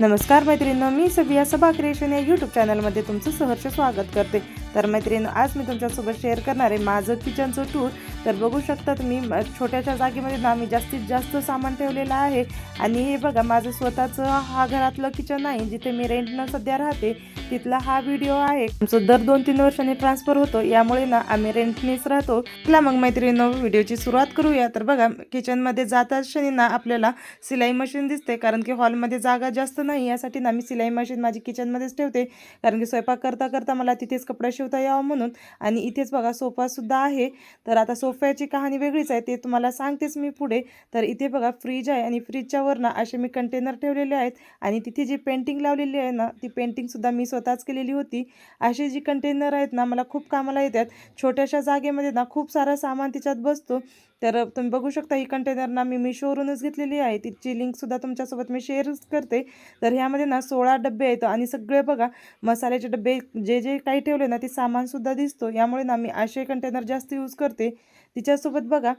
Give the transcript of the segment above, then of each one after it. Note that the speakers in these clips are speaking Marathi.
नमस्कार मैत्रिणींनो मी सबिया सभा क्रिएशन या यूट्यूब चॅनलमध्ये तुमचं सहर्ष स्वागत करते. तर मैत्रिणी आज मी तुमच्यासोबत शेअर करणार आहे माझं किचनचं टूर तर बघू शकता तुम्ही छोट्याशा जागेमध्ये ना मी जास्तीत जास्त सामान ठेवलेलं आहे. आणि हे बघा माझं स्वतःचं हा घरातलं किचन आहे जिथे मी रेंटनं सध्या राहते. तिथला हा व्हिडिओ आहे. आमचं दर दोन तीन वर्षांनी ट्रान्सफर होतो. यामुळे ना आम्ही रेंटनीच राहतो. तिला मग मैत्रिणीनं व्हिडिओची सुरुवात करूया. तर बघा किचनमध्ये जाता क्षणी ना आपल्याला सिलाई मशीन दिसते. कारण की हॉलमध्ये जागा जास्त नाही. यासाठी ना मी सिलाई मशीन माझी किचनमध्येच ठेवते. कारण की स्वयंपाक करता करता मला तिथेच कपडा शिवता यावं म्हणून. आणि इथेच बघा सोफासुद्धा आहे. तर आता सोफ्याची कहाणी वेगळीच आहे. ते तुम्हाला सांगतेच मी पुढे. तर इथे बघा फ्रीज आहे आणि फ्रीजच्या वर ना असे मी कंटेनर ठेवलेले आहेत. आणि तिथे जी पेंटिंग लावलेली आहे ना ती पेंटिंगसुद्धा मी स्वतःच केलेली होती. अशी जी कंटेनर आहेत ना मला खूप कामाला येतात. छोट्याशा जागेमध्ये ना खूप सारं सामान तिच्यात बसतो. तर तुम्ही बघू शकता ही कंटेनर ना मी मिशोवरूनच घेतलेली आहे. तिची लिंकसुद्धा तुमच्यासोबत मी शेअरच करते. तर ह्यामध्ये ना सोळा डबे आहेत आणि सगळे बघा मसाल्याचे डबे जे जे काही ठेवले ना ते सामानसुद्धा दिसतो. यामुळे ना मी असे कंटेनर जास्त यूज करते. तिच्यासोबत बघा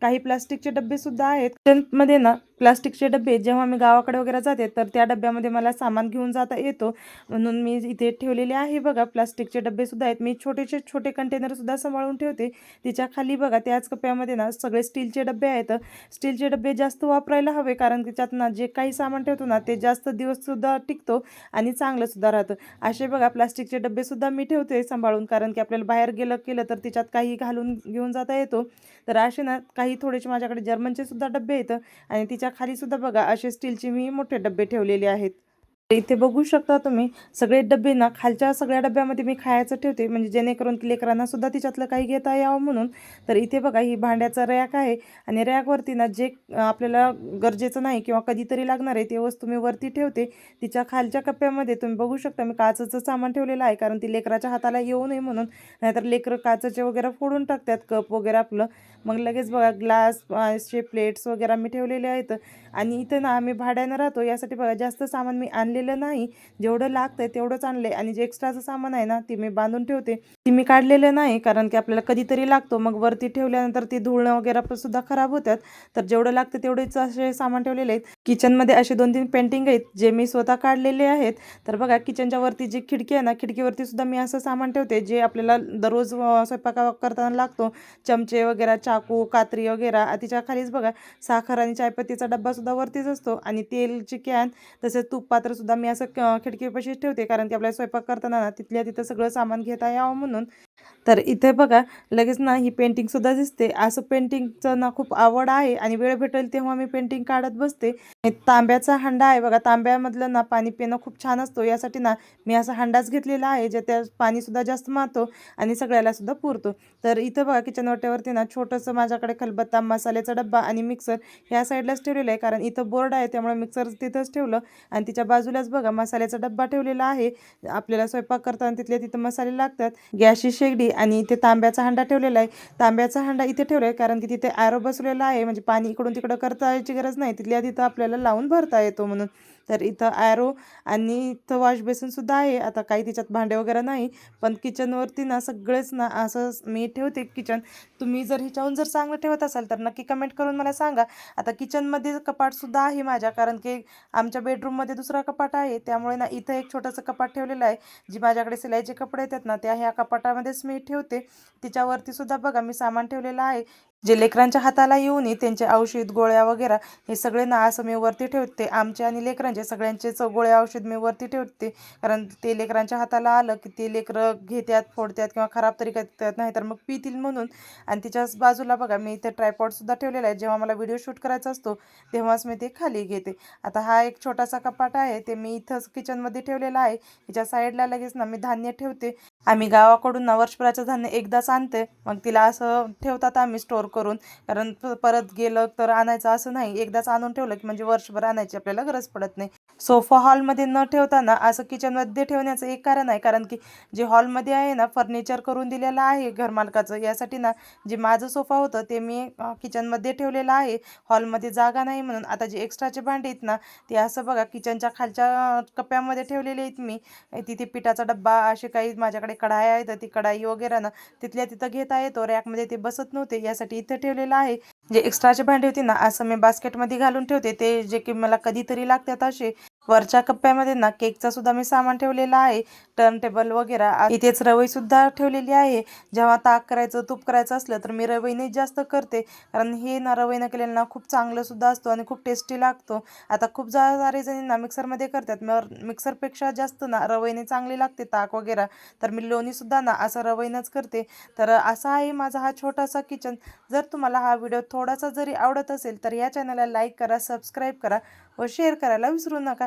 काही प्लास्टिकचे डबेसुद्धा आहेत. मध्ये ना प्लास्टिकचे डबे जेव्हा मी गावाकडे वगैरे जाते तर त्या डब्यामध्ये मला सामान घेऊन जाता येतो. म्हणून मी इथे ठेवलेले आहे बघा प्लास्टिकचे डबेसुद्धा आहेत. मी छोटेसे छोटे कंटेनरसुद्धा सांभाळून ठेवते. तिच्या खाली बघा त्याच कप्प्यामध्ये ना सगळे स्टीलचे डबे आहेत. स्टीलचे डबे जास्त वापरायला हवे कारण त्याच्यात ना जे काही सामान ठेवतो ना ते जास्त दिवससुद्धा टिकतो आणि चांगलंसुद्धा राहतं. असे बघा प्लास्टिकचे डबेसुद्धा मी ठेवते सांभाळून कारण की आपल्याला बाहेर गेलं केलं तर तिच्यात काही घालून घेऊन जाता येतो. तर असे ना काही थोडेसे माझ्याकडे जर्मनचे सुद्धा डबे आहेत आणि तिच्या खाली सुद्धा बघा असे स्टीलचे मी मोठे डबे ठेवलेले आहेत. इथे बघू शकता तुम्ही सगळे डबे ना खालच्या सगळ्या डब्यामध्ये मी खायचं ठेवते. म्हणजे जेणेकरून की लेकरांना सुद्धा तिच्यातलं काही घेता यावं म्हणून. तर इथे बघा ही भांड्याचा रॅक आहे. आणि रॅकवरती ना जे आपल्याला गरजेचं नाही किंवा कधीतरी लागणार आहे ते वस्तू मी वरती ठेवते. तिच्या खालच्या कप्प्यामध्ये तुम्ही बघू शकता मी काचचं सामान ठेवलेलं आहे. कारण ती लेकराच्या हाताला येऊ नये म्हणून. नाहीतर लेकरं काचचे वगैरे फोडून टाकतात कप वगैरे आपलं. मग लगेच बघा ग्लास प्लेट्स वगैरे मी ठेवलेले आहेत. आणि इथं ना आम्ही भाड्यानं राहतो. यासाठी बघा जास्त सामान मी आणलेलं नाही. जेवढं लागतं आहे तेवढंच आहे आणि जे एक्स्ट्राचं सामान आहे ना ते मी बांधून ठेवते. ती मी काढलेलं नाही कारण की आपल्याला कधीतरी लागतो. मग वरती ठेवल्यानंतर ती धुळणं वगैरे पण सुद्धा खराब होतात. तर जेवढं लागतं तेवढेच असे सामान ठेवलेले आहेत. किचनमध्ये असे दोन तीन पेंटिंग आहेत जे मी स्वतः काढलेले आहेत. तर बघा किचनच्या वरती जी खिडकी आहे ना खिडकीवरती सुद्धा मी असं सामान ठेवते जे आपल्याला दररोज स्वयंपाक करताना लागतो. चमचे वगैरे चाकू कात्री वगैरे आ, तिच्या खालीच बघा साखर आणि चायपत्तीचा डब्बा सुद्धा वरतीच असतो. आणि तेलची कॅन तसेच तूप पात्र सुद्धा मी असं खिडकीपाशी खिडकीपाशीच ठेवते. कारण की आपल्याला स्वयंपाक करताना ना तिथल्या तिथं सगळं सामान घेता यावं म्हणून. तर इथे बघा लगेच ना ही पेंटिंग सुद्धा दिसते. असं पेंटिंगचं ना खूप आवड आहे आणि वेळ भेटेल तेव्हा मी पेंटिंग काढत बसते. तांब्याचा हंडा आहे बघा तांब्यामधलं ना पाणी पिणं खूप छान असतो. यासाठी ना मी असा हंडाच घेतलेला आहे जे त्या पाणीसुद्धा जास्त मारतो आणि सगळ्याला सुद्धा पुरतो. तर इथं बघा किचन वाट्यावरती ना छोटंसं माझ्याकडे खलबत्ता मसाल्याचा डब्बा आणि मिक्सर ह्या साईडलाच ठेवलेलं आहे. कारण इथं बोर्ड आहे त्यामुळे मिक्सर तिथंच ठेवलं. आणि तिच्या बाजूलाच बघा मसाल्याचा डब्बा ठेवलेला आहे. आपल्याला स्वयंपाक करताना तिथल्या तिथं मसाले लागतात. गॅसची शेगडी आणि इथे तांब्याचा हांडा ठेवलेला आहे. तांब्याचा हांडा इथे ठेवला आहे कारण की तिथे ॲरो बसवलेला आहे. म्हणजे पाणी इकडून तिकडं करता यायची गरज नाही. तिथल्या तिथं आपल्याला लावून भरता येतो म्हणून. तर इथं ॲरो आणि इथं वॉश बेसिनसुद्धा आहे. आता काही तिच्यात भांडे वगैरे नाही पण किचनवरती ना सगळेच ना असं मी ठेवते किचन तुम्ही जर ह्याच्याहून जर चांगलं ठेवत असाल तर नक्की कमेंट करून मला सांगा. आता किचनमध्ये कपाटसुद्धा आहे माझ्या कारण की आमच्या बेडरूममध्ये दुसरा कपाट आहे. त्यामुळे ना इथं एक छोटंसं कपाट ठेवलेलं आहे. जी माझ्याकडे सिलाईचे कपडे येतात ना त्या ह्या कपाटामध्येच मी ठेवते. तिच्यावरती सुद्धा बघा मी सामान ठेवलेलं आहे. जे लेकरांच्या हाताला येऊ नये त्यांचे औषध गोळ्या वगैरे हे सगळे ना असं मी वरती ठेवते. आमचे आणि लेकरांचे सगळ्यांचेच गोळ्या औषध मी वरती ठेवते. कारण ते लेकरांच्या हाताला आलं की ते लेकरं घेतात फोडतात किंवा खराब तरी करतात नाही तर मग पितील म्हणून. आणि तिच्याच बाजूला बघा मी इथे ट्रायपॉडसुद्धा ठेवलेला आहे. जेव्हा मला व्हिडिओ शूट करायचा असतो तेव्हाच मी ते खाली घेते. आता हा एक छोटासा कपाट आहे ते मी इथंच किचनमध्ये ठेवलेला आहे. तिच्या साईडला लगेच ना मी धान्य ठेवते. आम्ही गावाकडून ना वर्षभराचं धान्य एकदाच आणते. मग तिला असं ठेवतात आम्ही स्टोर स्टोअर करून. कारण परत गेलं तर आणायचं असं नाही. एकदाच आणून ठेवलं की म्हणजे वर्षभर आणायची आपल्याला गरज पडत नाही. सोफा हॉलमध्ये न ठेवताना असं किचनमध्ये ठेवण्याचं एक कारण आहे. कारण की जे हॉलमध्ये आहे ना फर्निचर करून दिलेलं आहे घरमालकाचं. यासाठी ना जे माझं सोफा होतं ते मी किचनमध्ये ठेवलेलं आहे. हॉलमध्ये जागा नाही म्हणून. आता जे एक्स्ट्राचे भांडे आहेत ना ते असं बघा किचनच्या खालच्या कप्प्यामध्ये ठेवलेले आहेत मी. तिथे पिठाचा डब्बा असे काही माझ्याकडे कढाई आहेत. ती कढाई वगैरे ना तिथल्या तिथं घेता येतो. रॅकमध्ये ते बसत नव्हते. यासाठी इथं ठेवलेलं आहे. जे एक्स्ट्राचे भांडे होते ना असं मी बास्केटमध्ये घालून ठेवते. ते जे की मला कधीतरी लागतात असे. वरच्या कप्प्यामध्ये ना केकचा सुद्धा मी सामान ठेवलेला आहे टर्न टेबल वगैरे. इथेच रवई सुद्धा ठेवलेली आहे. जेव्हा ताक करायचं तूप करायचं असलं तर मी रवईने जास्त करते. कारण हे ना रवईनं केलेलं ना खूप चांगलं सुद्धा असतो आणि खूप टेस्टी लागतो. आता खूप सारे जणींना मिक्सरमध्ये करतात. मग मिक्सरपेक्षा जास्त ना रवईने चांगली लागते ताक वगैरे. तर मी लोणीसुद्धा ना असं रवईनंच करते. तर असा आहे माझा हा छोटासा किचन. जर तुम्हाला हा व्हिडिओ थोडासा जरी आवडत असेल तर या चॅनलला लाईक करा सबस्क्राईब करा व शेअर करायला विसरू नका.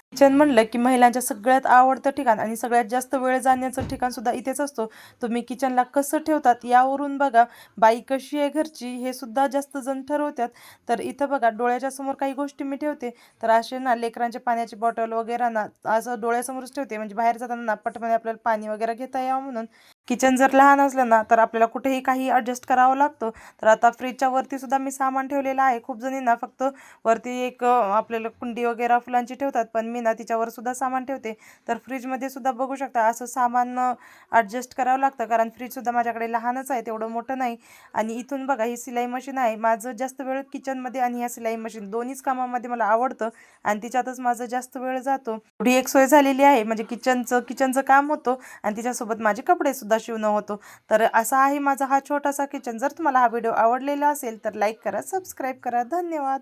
किचन म्हणलं की महिलांच्या सगळ्यात आवडतं ठिकाण आणि सगळ्यात जास्त वेळ जाण्याचं ठिकाण सुद्धा इथेच असतो. तुम्ही किचनला कसं ठेवतात यावरून बघा. बाई कशी आहे घरची हे सुद्धा जास्त जण ठरवतात. तर इथं बघा डोळ्याच्या समोर काही गोष्टी मी ठेवते. तर असे ना लेकरांच्या पाण्याची बॉटल वगैरे ना असं डोळ्यासमोरच ठेवते. म्हणजे बाहेर जाताना ना पटमध्ये आपल्याला पाणी वगैरे घेता यावं म्हणून. किचन जर लहान असलं ना तर आपल्याला कुठेही काही ॲडजस्ट करावं लागतं. तर आता फ्रीजच्या वरती सुद्धा मी सामान ठेवलेलं आहे. खूप जणींना फक्त वरती एक आपल्याला कुंडी वगैरे फुलांची ठेवतात. पण मी ना तिच्यावर सुद्धा सामान ठेवते. तर फ्रीजमध्ये सुद्धा बघू शकता असं सामान ॲडजस्ट करावं लागतं. कारण फ्रीजसुद्धा माझ्याकडे लहानच आहे तेवढं मोठं नाही. आणि इथून बघा ही सिलाई मशीन आहे. माझं जास्त वेळ किचनमध्ये आणि ह्या सिलाई मशीन दोन्हीच कामामध्ये मला आवडतं. आणि तिच्यातच माझं जास्त वेळ जातो. एवढी एक सोय झालेली आहे. म्हणजे किचनचं किचनचं काम होतं आणि तिच्यासोबत माझे कपडे सुद्धा शिवणं होतो. तर असा आहे माझा हा छोटासा किचन जर तुम्हाला हा व्हिडिओ आवडलेला असेल तर लाईक करा सबस्क्राईब करा. धन्यवाद!